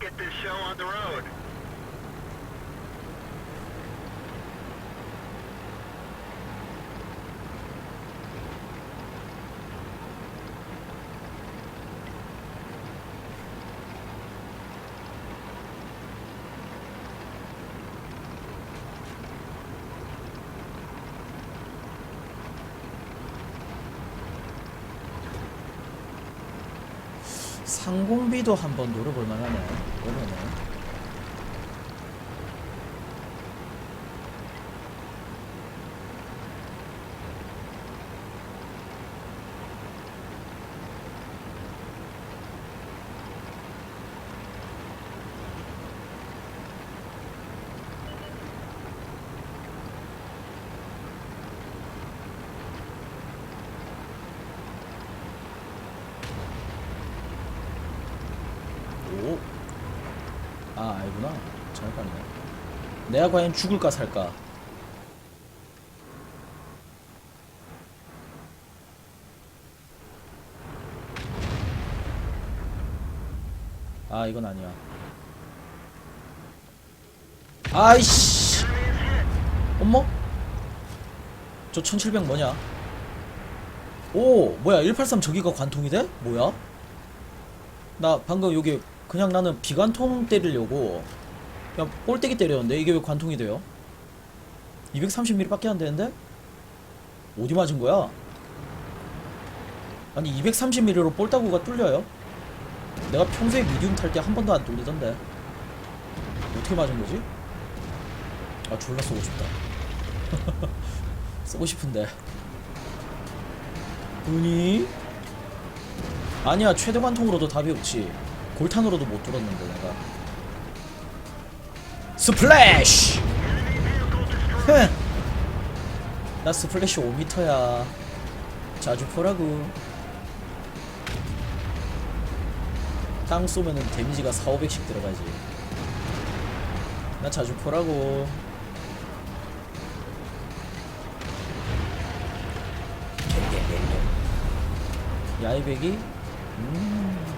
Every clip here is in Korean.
get this show on the road. 항공비도 한번 노려볼 만하네요. 오. 아 알구나. 잘 봤네. 내가 과연 죽을까 살까? 아 이건 아니야. 아이씨. 엄마? 저 1700 뭐냐? 오 뭐야 183 저기가 관통이 돼? 뭐야? 나 방금 여기 그냥 나는 비관통 때리려고 그냥 꼴때기 때렸는데 이게 왜 관통이 돼요? 230mm 밖에 안 되는데? 어디 맞은 거야? 아니 230mm로 볼따구가 뚫려요? 내가 평소에 미디움 탈 때 한 번도 안 뚫리던데 어떻게 맞은 거지? 아 졸라 쏘고 싶다 쏘고 싶은데 으니? 아니야 최대 관통으로도 답이 없지 골탄으로도 못 뚫었는데 내가 스플래쉬! 나 스플래쉬 5m야 자주 포라고 땅 쏘면은 데미지가 4, 500씩 들어가지 나 자주 포라고 야이백이? 음.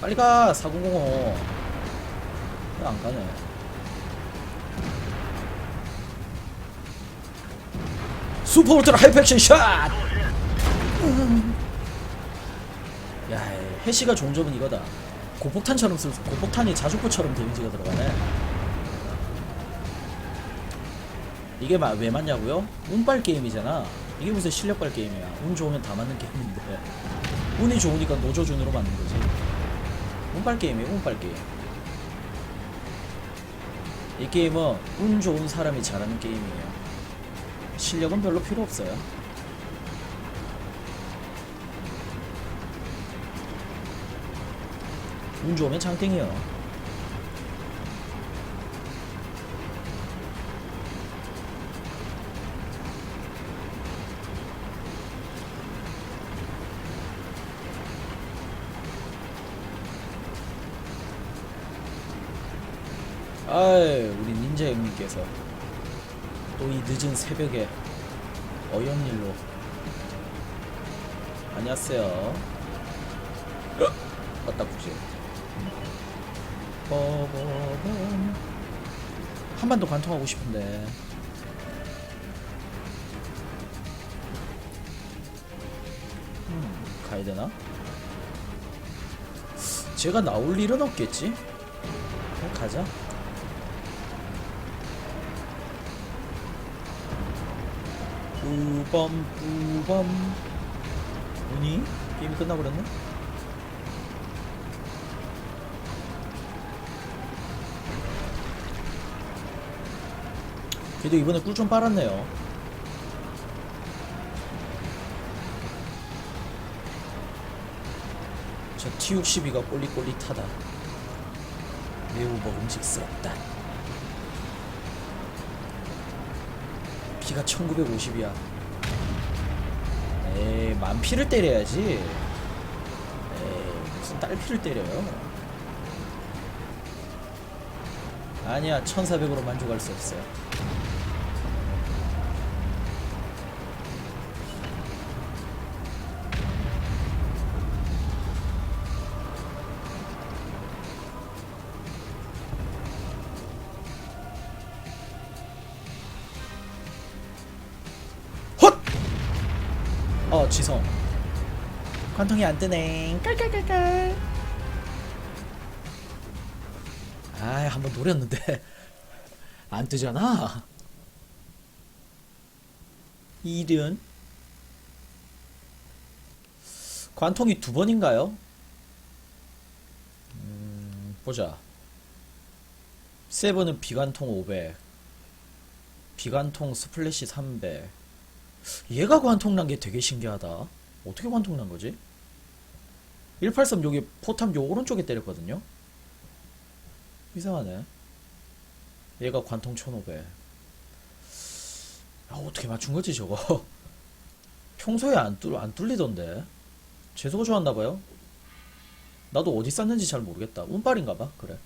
빨리 가 4005. 왜 안 가네? 슈퍼 울트라 하이팩션 샷! 야, 해시가 좋은 점은 이거다. 고폭탄처럼 쓸, 고폭탄이 자주포처럼 데미지가 들어가네. 이게 마, 왜 맞냐고요? 운빨 게임이잖아. 이게 무슨 실력발 게임이야. 운 좋으면 다 맞는 게임인데. 운이 좋으니까 노조준으로 맞는 거지. 운빨 게임이에요, 운빨 게임. 이 게임은 운 좋은 사람이 잘하는 게임이에요. 실력은 별로 필요 없어요. 운 좋으면 장땡이요. 아이, 우리 닌자 형님께서 또 이 늦은 새벽에 어영일로 안녕하세요. 맞다 굳이. 한반도 관통하고 싶은데 음, 가야 되나? 제가 나올 일은 없겠지? 그냥 가자. 뿌범 뿌범 뭐니? 게임이 끝나버렸네? 그래도 이번에 꿀 좀 빨았네요 저 T62가 꼴릿꼴릿하다. 매우 먹음직스럽다. 피가 1950이야. 에이, 만피를 때려야지. 에이, 무슨 딸피를 때려요. 아니야, 1400으로 만족할 수 없어요. 어, 지성. 관통이 안 뜨네. 깔깔깔깔. 아, 한번 노렸는데 안 뜨잖아. 이른 관통이 두 번인가요? 음, 보자. 세븐은 비관통 500, 비관통 스플래시 300. 얘가 관통 난 게 되게 신기하다. 어떻게 관통 난 거지? 183 여기 포탑 요 오른쪽에 때렸거든요. 이상하네. 얘가 관통 1500. 아, 어떻게 맞춘 거지, 저거? 평소에 안, 뚫, 안 뚫리던데. 재수가 좋았나봐요. 나도 어디 쌌는지 잘 모르겠다. 운빨인가봐, 그래.